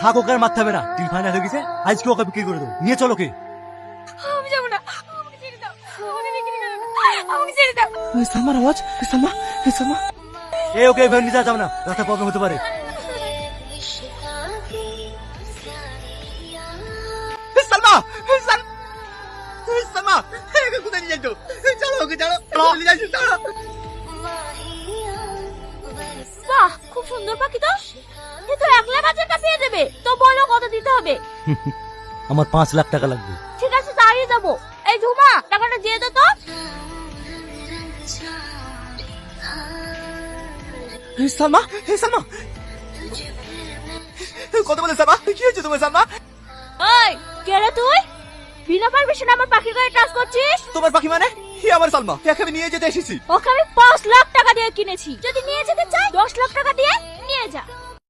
থাক ওকে আর মারতে হবে না। ডিল ফাইনাল হয়ে গেছে আজকে ওকে বিক্রি করে দেবো। নিয়ে চলো কে আমি যাব না আমাকে ছেড়ে দাও আমাকে বিক্রি করো না আমাকে ছেড়ে দাও। সালমার আওয়াজ সালমা সালমা এ ওকে এভাবে নিয়ে যাওয়া না রাস্তা প্রবলেম হতে পারে। সালমা সালমা একে কোথায় নিয়ে যাচ্ছ চলো ওকে চলো নিয়ে যাচ্ছ চলো। বাহ খুব সুন্দর পাখি তো। তো এক লাখ হাজারটা পেয়ে দেবে তো বলো কত দিতে হবে? আমার পাঁচ লাখ টাকা লাগবে। ঠিক আছে তাই যাব। এই ঝুমা টাকাটা দিয়ে দে তো। সালমা সালমা। কত বলে সালমা কি হয়েছে তোমার সালমা? ওই কে রে তুই? বিনা পারমিশন আমার পাখির গায়ে টাচ করছিস? তোমার পাখি মানে? হি আমার সালমা একে আমি নিয়ে যেতে এসেছি। ওকে আমি পাঁচ লাখ টাকা দিয়ে কিনেছি। যদি নিয়ে যেতে চাই দশ লাখ টাকা দিয়ে